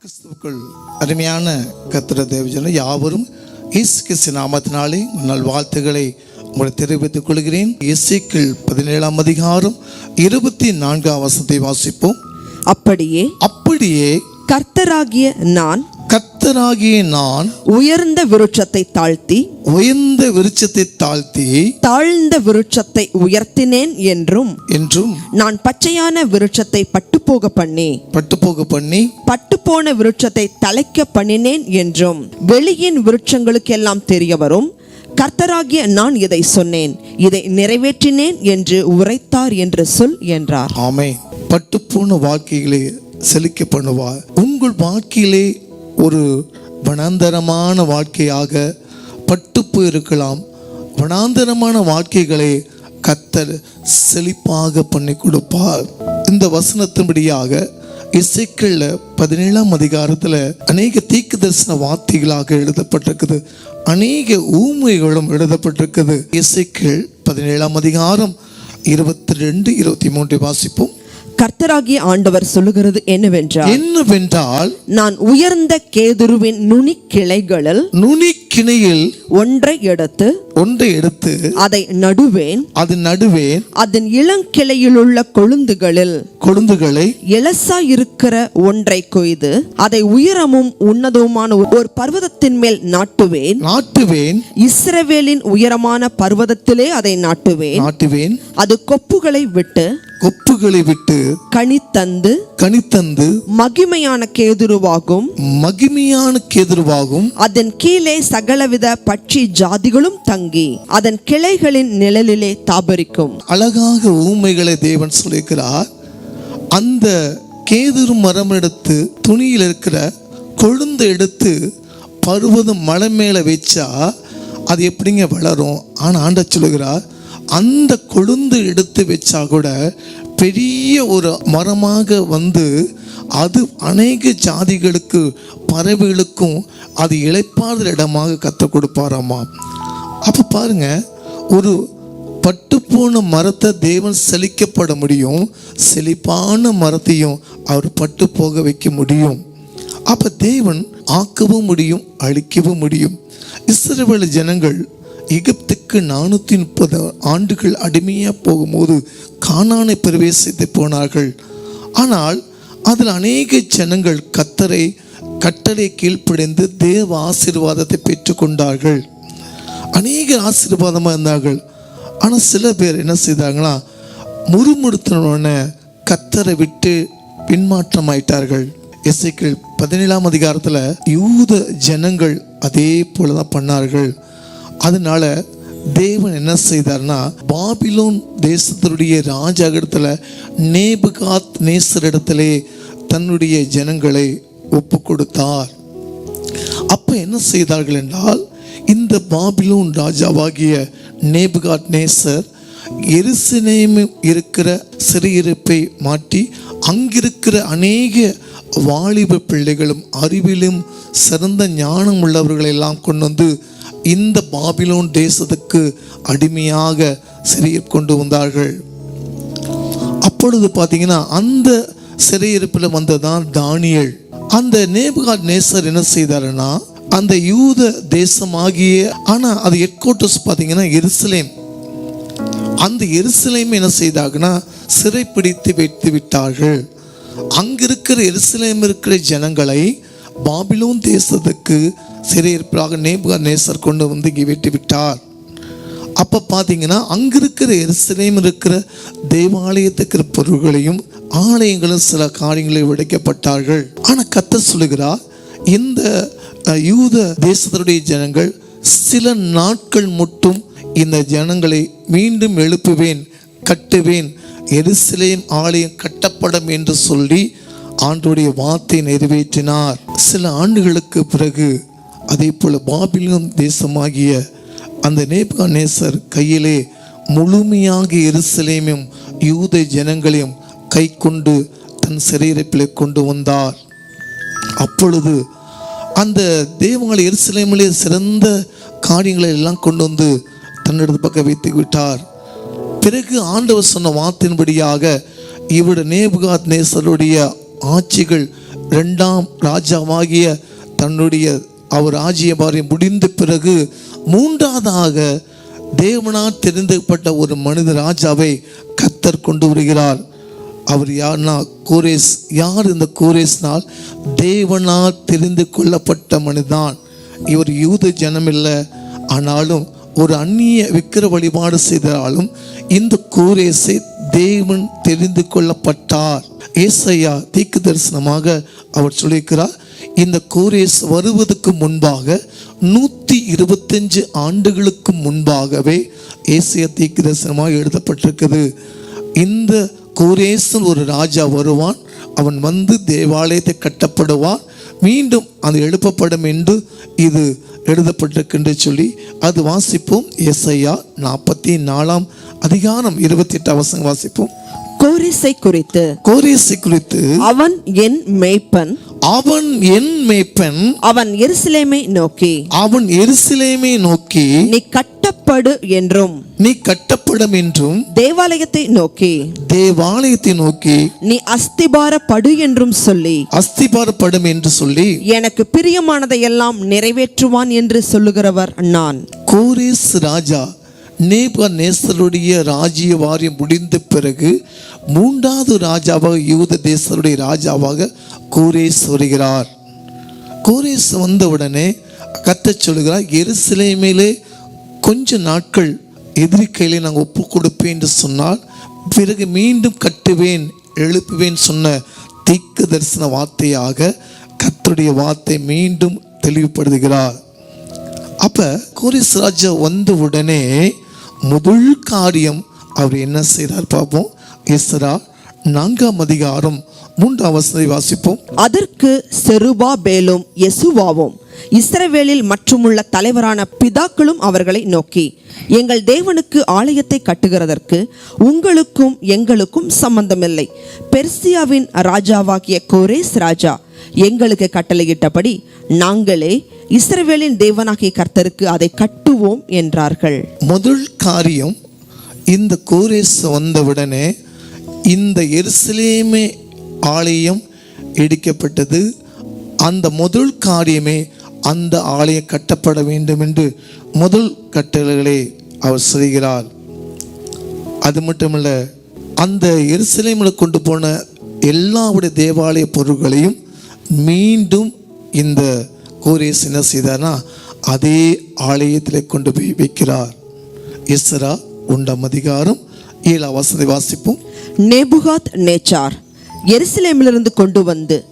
கிறிஸ்துவுக்குள் அருமையான கத்திர தேவஜன யாவரும் இயேசு கிறிஸ்து நாமத்தினாலே நல் வாழ்த்துக்களை உங்களை தெரிவித்துக் கொள்கிறேன். இசைக்கிள் பதினேழாம் அதிகாரம் இருபத்தி நான்காம் வசனத்தை வாசிப்போம். அப்படியே அப்படியே கர்த்தராகிய நான் கர்த்தராகிய நான் உயர்ந்த விருட்சத்தை தாழ்த்தி உயர்ந்த விருட்சத்தை தாழ்த்தி தாழ்ந்த விருட்சத்தை உயர்த்தினேன் என்றும் என்றும் நான் பச்சையான விருட்சத்தை பட்டுப்போக பண்ணி பட்டுப்போக பண்ணி பட்டுப்போன விருட்சத்தை தலைக்க பண்ணினேன் என்றும் வெளியின் விருட்சங்களுக்கெல்லாம் தெரிய வரும். கர்த்தராகிய நான் இதை சொன்னேன் இதை நிறைவேற்றினேன் என்று உரைத்தார் என்று சொல் என்றார். ஆமே பட்டுப்போன வாழ்க்கையிலே செழிக்க பண்ணுவார். உங்கள் வாழ்க்கையிலே ஒரு வனாந்தரமான வாழ்க்கையாக பட்டுப்பு இருக்கலாம். வனாந்தரமான வாழ்க்கைகளை கத்தர் செழிப்பாக பண்ணி கொடுப்பார். இந்த வசனத்தின்படியாக இசைக்கல்ல பதினேழாம் அதிகாரத்தில் அநேக தீக்கு தரிசன வார்த்தைகளாக எழுதப்பட்டிருக்குது. அநேக ஊமைகளும் எழுதப்பட்டிருக்குது. இசைக்கள் பதினேழாம் அதிகாரம் இருபத்தி ரெண்டு இருபத்தி மூன்றை வாசிப்போம். கர்த்தராகிய ஆண்டவர் சொல்லுகிறது என்னவென்றால் என்னவென்றால் நான் உயர்ந்த கேதுருவின் நுனி கிளைகளில் நுனி கிணையில் ஒன்றை எடுத்து ஒன்றை எடுத்து அதை நடுவேன். அது நடுவே அதன் இளங்கிளையிலுள்ள கொழுந்துகளில் கொழுந்துகளை இலசாயிருக்கிற ஒன்றை கொய்து அதை உயரமும் உன்னதவுமான ஒரு பர்வதத்தின் மேல் நாட்டுவேன். நாட்டுவேன். இஸ்ரவேலின் உயரமான பர்வதத்திலே அதை நாட்டுவேன். நாட்டுவேன். அது கொப்புகளை விட்டு கொப்புகளை விட்டு கனி தந்து கனித்தந்து மகிமையான கேதுருவாகும். மகிமையான கேதுருவாகும். அதன் கீழே சகலவித பட்சி ஜாதிகளும் தங்கி அதன் கிளைகளின் நிழலிலே தாபரிக்கும். அழகாக ஊமைகளை தேவன் சொல்லியிருக்கிறார். அந்த கேதுரு மரம் எடுத்து துணியில் இருக்கிற கொழுந்து எடுத்து பருவதம் மலை மேலே வச்சா அது எப்படிங்க வளரும்? ஆனால் ஆண்ட சொல்லுகிறார் அந்த கொழுந்து எடுத்து வச்சா கூட பெரிய ஒரு மரமாக வந்து அது அநேக ஜாதிகளுக்கு பறவைகளுக்கும் அது இளைப்பாறுதல் இடமாக கற்றுக் கொடுப்பாராமா? அப்போ பாருங்க ஒரு பட்டுப்போன மரத்தை தேவன் செழிக்கப்பட முடியும் செழிப்பான மரத்தையும் அவர் பட்டு போக வைக்க முடியும். அப்போ தேவன் ஆக்கவும் முடியும் அழிக்கவும் முடியும். இஸ்ரவேல் ஜனங்கள் எகிப்துக்கு நானூற்றி முப்பது ஆண்டுகள் அடிமையாக போகும்போது காணானை பிரவேசித்து போனார்கள். ஆனால் அதில் அநேக ஜனங்கள் கத்தரை கட்டளை கீழ்ப்படைந்து தேவ ஆசீர்வாதத்தை பெற்றுக்கொண்டார்கள். அநேக ஆசீர்வாதமாக இருந்தார்கள். ஆனால் சில பேர் என்ன செய்தாங்களா முறுமுறுத்தினோடனே கத்தரை விட்டு பின்மாற்றம் ஆயிட்டார்கள் எஸ்ஐக்கள் பதினேழாம் அதிகாரத்தில் யூத ஜனங்கள் அதே போல தான் பண்ணார்கள். அதனால தேவன் என்ன செய்தார்னா பாபிலோன் தேசத்தினுடைய ராஜாவிடத்தில் நேபுகாத் நேசர் இடத்திலே தன்னுடைய ஜனங்களை ஒப்பு கொடுத்தார் அப்ப என்ன செய்தார்கள் என்றால் இந்த பாபிலோன் ராஜாவாகிய நேபுகாட் நேசர் எருசலேமில் இருக்கிற சிறையிருப்பை மாற்றி அங்கிருக்கிற அநேக வாலிப பிள்ளைகளும் அறிவிலும் சிறந்த ஞானம் உள்ளவர்களை எல்லாம் கொண்டு வந்து இந்த பாபிலோன் தேசத்துக்கு அடிமையாக சிறையில் கொண்டு வந்தார்கள். அப்பொழுது பார்த்தீங்கன்னா அந்த சிறையிருப்பில் வந்ததான் தானியல். அந்த நேபுகாட் நேசர் என்ன செய்தாருன்னா அந்த யூத தேசமாகிய ஆனால் அது ஹெட் குவார்ட்டர்ஸ் பார்த்தீங்கன்னா எருசலேம். அந்த எருசலேம் என்ன செய்தாங்கன்னா சிறைப்பிடித்து வைத்து விட்டார்கள். அங்கிருக்கிற எருசலேம் இருக்கிற ஜனங்களை பாபிலோன் தேசத்துக்கு சிறையிருப்பாக நேபுகா நேசர் கொண்டு வந்து இங்கே வெட்டி விட்டார் அப்போ பார்த்தீங்கன்னா அங்கே இருக்கிற எருசலேம் இருக்கிற தேவாலயத்துக்கு பொருள்களையும் ஆலயங்களும் சில காரியங்களை உடைக்கப்பட்டார்கள் ஆனால் கத்த சொல்லுகிறார் இந்த யூத தேசத்தினுடைய ஜனங்கள் சில நாட்கள் மட்டும் இந்த ஜனங்களை மீண்டும் எழுப்புவேன் கட்டுவேன் எருசலேம் ஆலயம் கட்டப்படும் என்று சொல்லி ஆண்டுடைய வார்த்தை நிறைவேற்றினார். சில ஆண்டுகளுக்கு பிறகு அதே போல் பாபிலும் தேசமாகிய அந்த நேபுகாநேசர் கையிலே முழுமையாக எருசலேமும் யூத ஜனங்களையும் கை கொண்டு தன் சிறையிருப்பிலே கொண்டு வந்தார். அப்பொழுது அந்த தேவங்களை எருசலேமிலே சிறந்த காரியங்களை எல்லாம் கொண்டு வந்து தன்னிடத்து பக்கம் வைத்து விட்டார். பிறகு ஆண்டவர் சொன்ன வார்த்தையின்படியாக இவருடைய நேபுகாத் நேசருடைய ஆட்சிகள் இரண்டாம் ராஜாவாகிய தன்னுடைய அவர் ராஜ்யபாரியம் முடிந்த பிறகு மூன்றாவதாக தேவனால் தெரிந்துப்பட்ட ஒரு மனித ராஜாவை கத்தர் கொண்டு வருகிறார். அவர் யார்னா கோரேஸ் யார் இந்த கோரேஸ்னால்? தேவனால் தெரிந்து கொள்ளப்பட்ட மனிதான். இவர் யூத ஜனம் இல்லை ஆனாலும் ஒரு அந்நிய விக்கிர வழிபாடு செய்தாலும் இந்த கோரேஸை தேவன் தெரிந்து கொள்ளப்பட்டார். ஏசையா தீக்கு தரிசனமாக அவர் சொல்லியிருக்கிறார் இந்த கோரேஸ் வருவதற்கு முன்பாக நூற்றி இருபத்தஞ்சு ஆண்டுகளுக்கு முன்பாகவே ஏசியா தீக்கு தரிசனமாக எழுதப்பட்டிருக்குது. இந்த கோரேசன் ஒரு ராஜா வருவான் அவன் வந்து தேவாலயத்தை கட்டப்படுவான் மீண்டும் அது எழுப்பப்படும் என்று இது எழுதப்பட்டிருக்கின்ற சொல்லி அது வாசிப்போம். எஸ்ஐயா நாற்பத்தி நாலாம் அதிகாரம் இருபத்தி எட்டு அவசரம் வாசிப்போம். கோரேசை குறித்து. கோரேசை குறித்து அவன் என் மேய்ப்பன். அவன் என் மேய்ப்பன். அவன் எருசலேமை நோக்கி. அவன் எருசலேமை நோக்கி. நீ கட்டப்படு என்றும். நீ கட்டப்படும் என்றும். தேவாலயத்தை நோக்கி. தேவாலயத்தை நோக்கி. நீ அஸ்திபாரப்படு என்றும் சொல்லி. அஸ்திபாரப்படும் என்று சொல்லி. எனக்கு பிரியமானதையெல்லாம் நிறைவேற்றுவான் என்று சொல்லுகிறவர் நான். கோரேஸ் ராஜா நேபர் நேசருடைய ராஜ்ய வாரியம் முடிந்த பிறகு மூன்றாவது ராஜாவாக யூத தேசத்துடைய ராஜாவாக கோரேஸ் வருகிறார். கோரேஸ் வந்தவுடனே கத்தச் சொல்கிறார் எருசலேமிலே கொஞ்ச நாட்கள் எதிரி கையிலே நாங்கள் ஒப்பு கொடுப்பேன் என்று சொன்னால் பிறகு மீண்டும் கட்டுவேன் எழுப்புவேன் சொன்ன தீக்கு தரிசன வார்த்தையாக கத்தருடைய வார்த்தை மீண்டும் தெளிவுபடுத்துகிறார். அப்ப கோரிஸ் ராஜா வந்த உடனே முதல் காரியம் அவர் என்ன செய்தார் பார்ப்போம். எஸ்ரா நான்காம் அதிகாரம் மூன்றாம் வாசிப்போம். அதற்கு செருபாபேலும் யெசுவாவும் இஸ்ரவேலில் மற்றுமுள்ள தலைவரான பிதாக்களும் அவர்களை நோக்கி எங்கள் தேவனுக்கு ஆலயத்தை கட்டுகிறதற்கு உங்களுக்கும் எங்களுக்கும் சம்பந்தமில்லை. பெர்சியாவின் ராஜாவாகிய கோரேஸ் ராஜா எங்களுக்கு கட்டளையிட்டபடி நாங்களே இஸ்ரவேலின் தேவனாகிய கர்த்தருக்கு அதை கட்டுவோம் என்றார்கள். முதல் காரியம் இந்த கோரேஸ் வந்தவுடனே இந்த எருசலேமே ஆலயம் இடிக்கப்பட்டது. அந்த முதல் காரியமே அந்த ஆலயம் கட்டப்பட வேண்டும் என்று முதல் கட்டளைகளை அவர் செய்கிறார். அது மட்டுமல்ல அந்த எருசலேமில் கொண்டு போன எல்லாவுடைய தேவாலய பொருட்களையும் மீண்டும் இந்த கோரேஸ் என்ன செய்தார்னா அதே ஆலயத்தில் கொண்டு போய் வைக்கிறார். எஸ்ரா உண்டாம் அதிகாரம் ஏழாம் வசதி வாசிப்போம். நேபுகாத் நேச்சார் எருசலேமிலிருந்து கொண்டு வந்து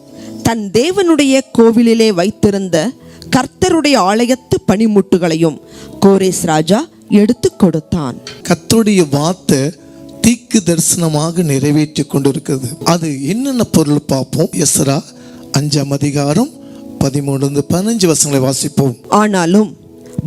தன் தேவனுடைய கோவிலிலே வைத்திருந்த கர்த்தருடைய ஆலயத்து பனிமுட்டுகளையும் கோரேஸ் ராஜா எடுத்து கொடுத்தான். கர்த்தருடைய வார்த்தை தீக்கு தரிசனமாக நிறைவேற்றி கொண்டிருக்கிறது. அது என்னென்ன பொருள் பார்ப்போம்? எஸ்ரா அஞ்சாம் அதிகாரம் பதிமூணு பதினஞ்சு வசங்களை வாசிப்போம். ஆனாலும்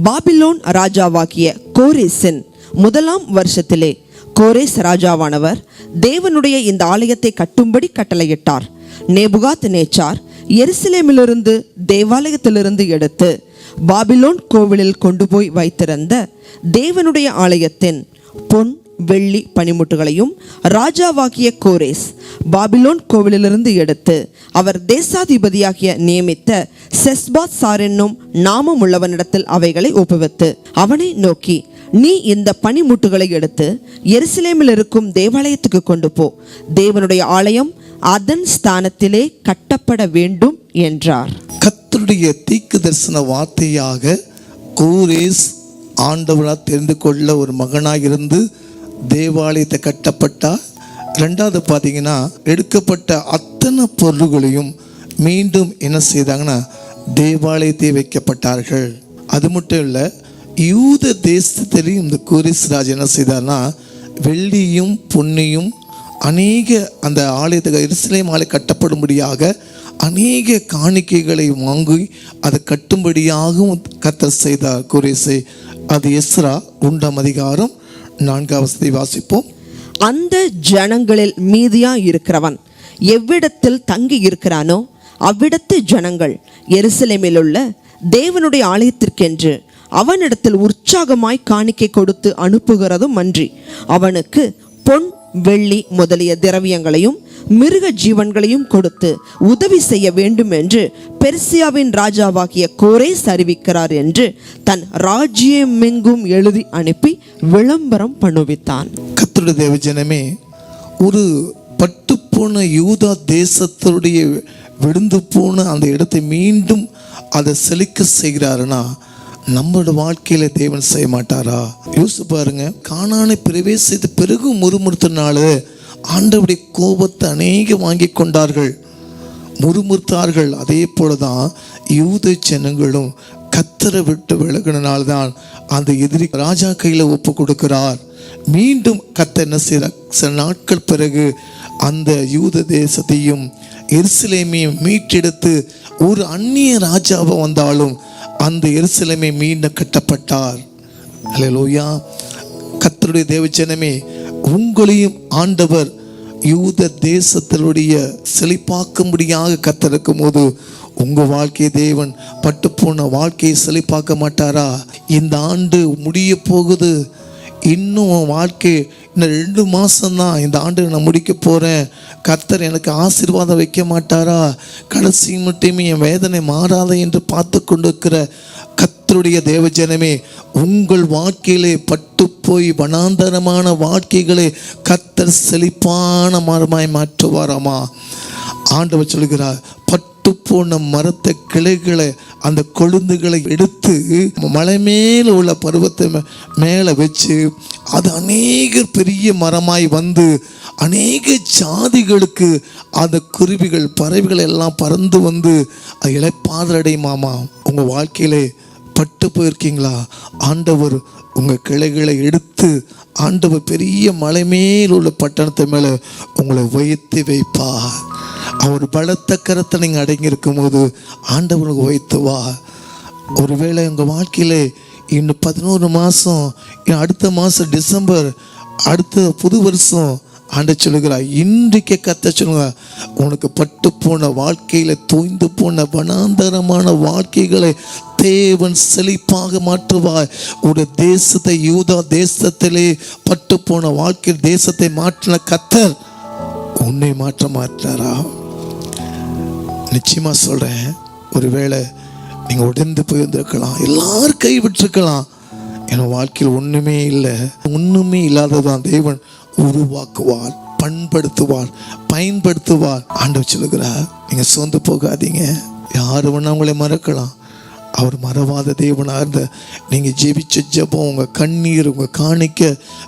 பாபிலோன் ராஜாவாகிய கோரேசின் முதலாம் வருஷத்திலே கோரேஸ் ராஜாவானவர் தேவனுடைய இந்த ஆலயத்தை கட்டும்படி கட்டளையிட்டார். நேபுகாத் நேச்சார் எருசலேமிலிருந்து தேவாலயத்திலிருந்து எடுத்து பாபிலோன் கோவிலில் கொண்டு போய் வைத்திருந்த தேவனுடைய ஆலயத்தின் பொன் வெள்ளி பனிமுட்டுகளையும் ராஜாவாகிய கோரேஸ் பாபிலோன் கோவிலிலிருந்து எடுத்து அவர் தேசாதிபதியாகிய நியமித்த செஸ்பாத் சார் என்னும் நாமம் உள்ளவனிடத்தில் அவைகளை ஒப்புவித்து அவனை நோக்கி நீ இந்த பனிமுட்டுகளை எடுத்து எருசலேமில் இருக்கும் தேவாலயத்துக்கு கொண்டு போ. தேவனுடைய ஆலயம் அதன் ஸ்தானத்திலே கட்டப்பட வேண்டும் என்றார். கத்தருடைய தீக்கு தரிசன வார்த்தையாக கூரேஸ் ஆண்டவனாக தெரிந்து கொள்ள ஒரு மகனாக இருந்து தேவாலயத்தை கட்டப்பட்டார். ரெண்டாவது பார்த்தீங்கன்னா எடுக்கப்பட்ட அத்தனை பொருள்களையும் மீண்டும் என்ன செய்தாங்கன்னா தேவாலயத்தை வைக்கப்பட்டார்கள். அது மட்டும் இல்லை யூத தேசத்திலையும் இந்த கோரிஸ் ராஜ் என்ன செய்தார்னா வெள்ளியும் பொன்னியும் அநேக அந்த ஆலயத்துக்கு எருசலேம் ஆலயம் கட்டப்படும்படியாக அநேக காணிக்கைகளை வாங்கி அதை கட்டும்படியாகவும் கத்தர் செய்தார். குரேசை அது எஸ்ரா உண்டாம் அதிகாரம் நான்காவது வாசிப்போம். அந்த ஜனங்களில் மீதியா இருக்கிறவன் எவ்விடத்தில் தங்கி இருக்கிறானோ அவ்விடத்து ஜனங்கள் எருசலேமில் உள்ள தேவனுடைய ஆலயத்திற்கென்று அவனிடத்தில் உற்சாகமாய் காணிக்கை கொடுத்து அனுப்புகிறதும் அன்றி அவனுக்கு பொன் வெள்ளி முதலிய திரவியங்களையும் மிருக ஜீவன்களையும் கொடுத்து உதவி செய்ய வேண்டும் என்று பெர்சியாவின் ராஜாவாகிய கோரேஸ் அறிவிக்கிறார் என்று தன் ராஜ்யமெங்கும் எழுதி அனுப்பி விளம்பரம் பண்ணுவித்தான். கர்த்தருடைய தேவஜனமே ஒரு பட்டு போன யூதா தேசத்தினுடைய விழுந்து போன அந்த இடத்தை மீண்டும் அதை செழிக்க செய்கிறாருன்னா நம்மளோட வாழ்க்கையில தேவன் செய்ய மாட்டாரா? யோசிச்சு பாருங்க. காணானை பிரவேசித்த பிறகு முறுமுறுத்தினால ஆண்டவுடைய கோபத்தை அநேக வாங்கி கொண்டார்கள். முறுமுறுத்தார்கள். அதே போலதான் யூத ஜனங்களும் கத்தரை விட்டு விலகினால்தான் அந்த எதிரி ராஜா கையில ஒப்பு கொடுக்கிறார். மீண்டும் கத்த என்ன செய்கிறார் சில நாட்கள் பிறகு அந்த யூத தேசத்தையும் எருசலேமையும் மீட்டெடுத்து ஒரு அந்நிய ராஜாவை வந்தாலும் அந்த எரிசலமே மீண்டும் கட்டப்பட்டார். அலையலோயா கத்தருடைய தேவச்சனமே உங்களையும் ஆண்டவர் யூத தேசத்தினுடைய செழிப்பாக்கும்படியாக கத்திருக்கும் போது உங்கள் வாழ்க்கை தேவன் பட்டுப்போன வாழ்க்கையை செழிப்பாக்க மாட்டாரா? இந்த ஆண்டு முடிய போகுது. இன்னும் உன் வாழ்க்கை இன்னும் ரெண்டு மாசம்தான். இந்த ஆண்டு நான் முடிக்க போகிறேன் கர்த்தர் எனக்கு ஆசீர்வாதம் வைக்க மாட்டாரா? கடைசி மட்டுமே என் வேதனை மாறாத என்று பார்த்து கொண்டிருக்கிற கர்த்தருடைய தேவஜனமே உங்கள் வாழ்க்கையிலே பட்டு போய் வனாந்தரமான வாழ்க்கைகளை கர்த்தர் செழிப்பான மரமாய் மாற்றுவாராமா? ஆண்டவர் சொல்கிறார் பட்டு போன மரத்தை கிளைகளை அந்த கொழுந்துகளை எடுத்து மலை மேல உள்ள பருவத்தை மே- வச்சு அது அநேக பெரிய மரமாய் வந்து அநேக ஜாதிகளுக்கு அந்த குருவிகள் பறவைகள் எல்லாம் பறந்து வந்து அது இழைப்பாதடையுமாமா உங்கள் வாழ்க்கையிலே பட்டு போயிருக்கீங்களா? ஆண்டவர் உங்கள் கிளைகளை எடுத்து ஆண்டவர் பெரிய மலை மேல் உள்ள பட்டணத்தை மேலே உங்களை உயர்த்தி வைப்பார். அவர் பலத்த கரத்தை நீங்கள் அடங்கியிருக்கும் போது ஆண்டவனுக்கு உயர்த்து வா. ஒருவேளை உங்கள் வாழ்க்கையிலே இன்னும் பதினோரு மாதம் அடுத்த மாதம் டிசம்பர் அடுத்த புது வருஷம் ஆண்ட சொல்லுகிறார் இன்றைக்கு கத்த சொல்லுங்க உனக்கு பட்டு போன வாழ்க்கையில் தோய்ந்து போன வனாந்தரமான வாழ்க்கைகளை தேவன் செழிப்பாக மாற்றுவாய் ஒரு தேசத்தை யூதா தேசத்திலே பட்டு போன வாழ்க்கை தேசத்தை மாற்றின கத்தர் உன்னை மாற்ற மாற்றாரா நிச்சயமாக சொல்கிறேன் ஒருவேளை நீங்கள் உடைந்து போயிருந்திருக்கலாம் எல்லாரும் கைவிட்டிருக்கலாம் என் வாழ்க்கையில் ஒன்றுமே இல்லை. ஒன்றுமே இல்லாததான் தேவன் உருவாக்குவார் பண்படுத்துவார் பயன்படுத்துவார். ஆண்டவர் சொல்லுகிறார் நீங்கள் சோர்ந்து போகாதீங்க. யார் வேணா உங்களை மறக்கலாம். அவர் மறவாத தேவனாக இருந்த நீங்கள் ஜெபிச்ச ஜபம் உங்கள் கண்ணீர் உங்கள் காணிக்க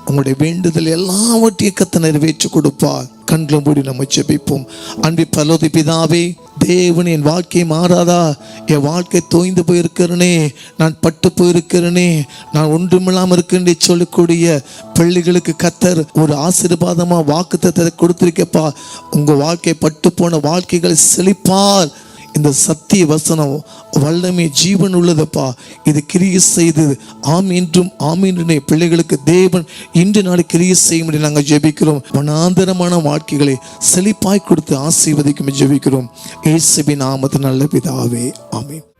உங்களுடைய வேண்டுதல் எல்லாவற்றையும் கத்தை நிறைவேற்றி கொடுப்பார். கண்களும் மூடி நம்ம ஜெபிப்போம். அன்பி பலோதி பிதாவே தேவன் என் வாழ்க்கை மாறாதா? என் வாழ்க்கை தோய்ந்து போயிருக்கிறனே நான் பட்டு போயிருக்கிறனே நான் ஒன்றுமில்லாமல் இருக்கேன் சொல்லக்கூடிய பிள்ளைகளுக்கு கத்தர் ஒரு ஆசீர்வாதமாக வாக்குத்தத்தை கொடுத்துருக்கப்பா. உங்கள் வாழ்க்கை பட்டு போன வாழ்க்கைகளை செழிப்பார். இந்த சத்திய வசனம் வல்லமை ஜீவன் உள்ளதப்பா இது கிரிய செய்து ஆம் என்றும் ஆம் என்று பிள்ளைகளுக்கு தேவன் இன்று நாடு கிரிய செய்யும் என்று நாங்கள் ஜெபிக்கிறோம். மனாந்தரமான வாழ்க்கைகளை செழிப்பாய் கொடுத்து ஆசீர்வதிக்கும் ஜெபிக்கிறோம். இயேசுவின் நாமத்து நல்ல பிதாவே. ஆமீன்.